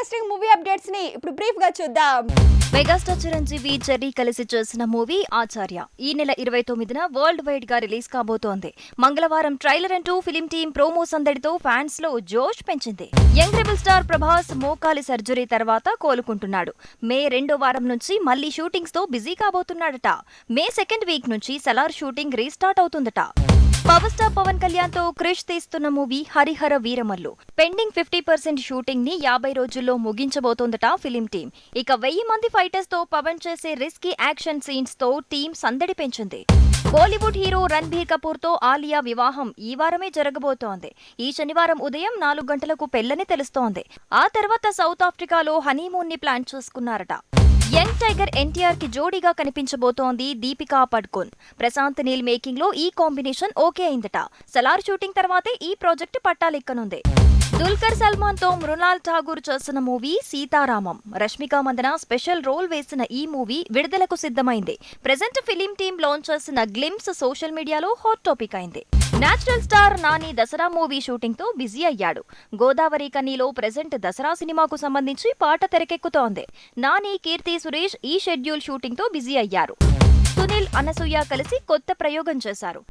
Interesting movie అప్డేట్స్ని ఇప్పుడు బ్రీఫ్గా చూద్దాం. మెగాస్టార్ చిరంజీవి చెర్రీ కలిసి చేసిన మూవీ ఆచార్య. ఈ నెల ఇరవై తొమ్మిదిన వరల్డ్ వైడ్గా రిలీజ్ కాబోతోంది. మంగళవారం ట్రైలర్ అంటూ ఫిలిం టీం ప్రోమో సందడితో ఫ్యాన్స్లో జోష్ పెంచింది. యంగ్ రెబల్ స్టార్ ప్రభాస్ మోకాలి సర్జరీ తర్వాత కోలుకుంటున్నాడు. మే రెండో వారం నుంచి మళ్ళీ షూటింగ్స్తో బిజీ కాబోతున్నాడట. మే సెకండ్ వీక్ నుంచి సలార్ షూటింగ్ రీస్టార్ట్ అవుతుందట. పవర్ స్టార్ పవన్ కళ్యాణ్తో క్రిష్ తీస్తున్న movie Harihara Veeramallu. Pending fifty percent షూటింగ్ని యాభై రోజుల్లో ముగించబోతోందట ఫిలిం టీం. ఇక వెయ్యి మంది ఫైటర్స్తో పవన్ చేసే రిస్కీ యాక్షన్ సీన్స్తో టీం సందడి పెంచింది. బాలీవుడ్ హీరో రణ్బీర్ కపూర్తో ఆలియా వివాహం ఈ వారమే జరగబోతోంది. ఈ శనివారం ఉదయం నాలుగు గంటలకు పెళ్ళని తెలుస్తోంది. ఆ తర్వాత సౌత్ ఆఫ్రికాలో హనీమూన్ని ప్లాన్ చేసుకున్నారట. యంగ్ టైగర్ ఎన్టీఆర్కి జోడీగా కనిపించబోతోంది దీపికా పడ్కోన్. ప్రశాంత్ నీల్ మేకింగ్లో ఈ కాంబినేషన్ ఓకే అయిందట. సలార్ షూటింగ్ తర్వాతే ఈ ప్రాజెక్ట్ పట్టాలెక్కనుంది దుల్కర్ సల్మాన్తో మృణాల్ ఠాగూర్ చేసిన movie Sitaramam. Rashmika Mandanna special role వేసిన ఈ మూవీ విడుదలకు సిద్ధమైంది. ప్రెజెంట్ ఫిలిం టీం లాంచ్ చేసిన గ్లిమ్స్ సోషల్ మీడియాలో హాట్ టాపిక్ అయింది. Natural star Nani Dasara movie షూటింగ్తో busy అయ్యాడు. గోదావరి కన్నీలో ప్రెజెంట్ దసరా సినిమాకు సంబంధించి పాట తెరకెక్కుతోంది. నాని కీర్తి సురేష్ ఈ షెడ్యూల్ షూటింగ్తో బిజీ అయ్యారు. సునీల్ అనసూయ కలిసి కొత్త ప్రయోగం చేశారు.